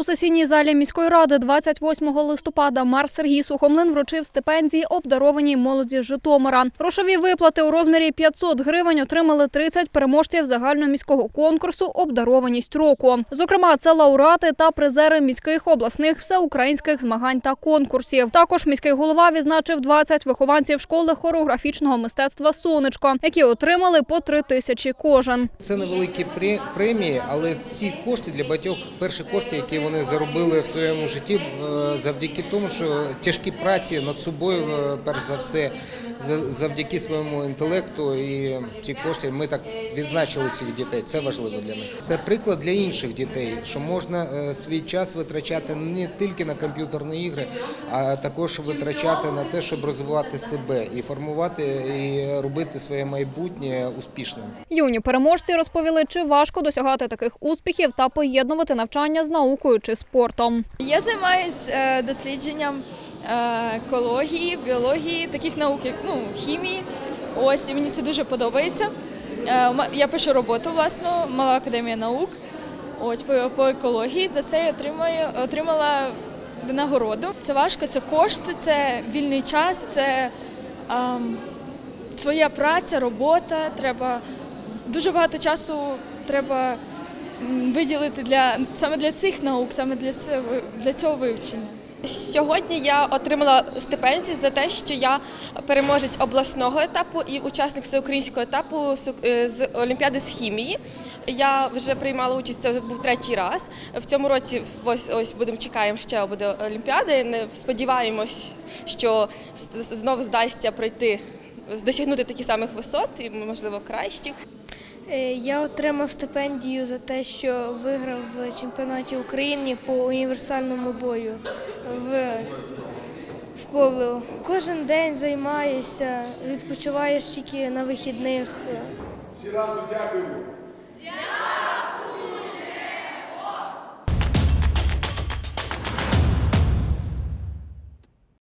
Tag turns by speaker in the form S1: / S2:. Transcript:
S1: У сесійній залі міської ради 28 листопада мер Сергій Сухомлин вручив стипендії обдарованій молоді Житомира. Грошові виплати у розмірі 500 гривень отримали 30 переможців загальноміського конкурсу Обдарованість року. Зокрема, це лауреати та призери міських обласних всеукраїнських змагань та конкурсів. Також міський голова відзначив 20 вихованців школи хореографічного мистецтва Сонечко, які отримали по 3 тисячі кожен.
S2: Це невеликі пре- премії, але ці кошти для багатьох перші кошти, які вони заробили в своєму житті, е, завдяки тому, що тяжкі праці над собою, е, перш за все, за- завдяки своєму інтелекту і ці кошти ми так відзначили цих дітей. Це важливо для них. Це приклад для інших дітей, що можна е, свій час витрачати не тільки на комп'ютерні ігри, а також витрачати на те, щоб розвивати себе і формувати і робити своє майбутнє успішним.
S1: Юні переможці розповіли, чи важко досягати таких успіхів та поєднувати навчання з наукою чи спортом.
S3: Я займаюся дослідженням е, екології, біології, таких наук, як ну, хімії. Ось і мені це дуже подобається. Е, Я пишу роботу власну, мала академія наук. Ось по, екології. За це я отримаю, отримала нагороду. Це важко, це кошти, це вільний час, це ем, своя праця, робота. Треба дуже багато часу треба виділити для саме для цих наук, саме для цього для цього вивчення.
S4: Сьогодні я отримала стипендію за те, що я переможець обласного етапу і учасник всеукраїнського етапу е, з Олімпіади з хімії. Я вже приймала участь, це був третій раз. В цьому році ось ось будемо чекаємо ще буде Олімпіада. не- Сподіваємось, що знову здасться пройти, досягнути таких самих висот і можливо кращих.
S5: Е, Я отримав стипендію за те, що виграв в чемпіонаті України по універсальному бою в, в Коблево. Кожен день займаєшся, відпочиваєш тільки на вихідних.
S6: Всі разом дякуємо.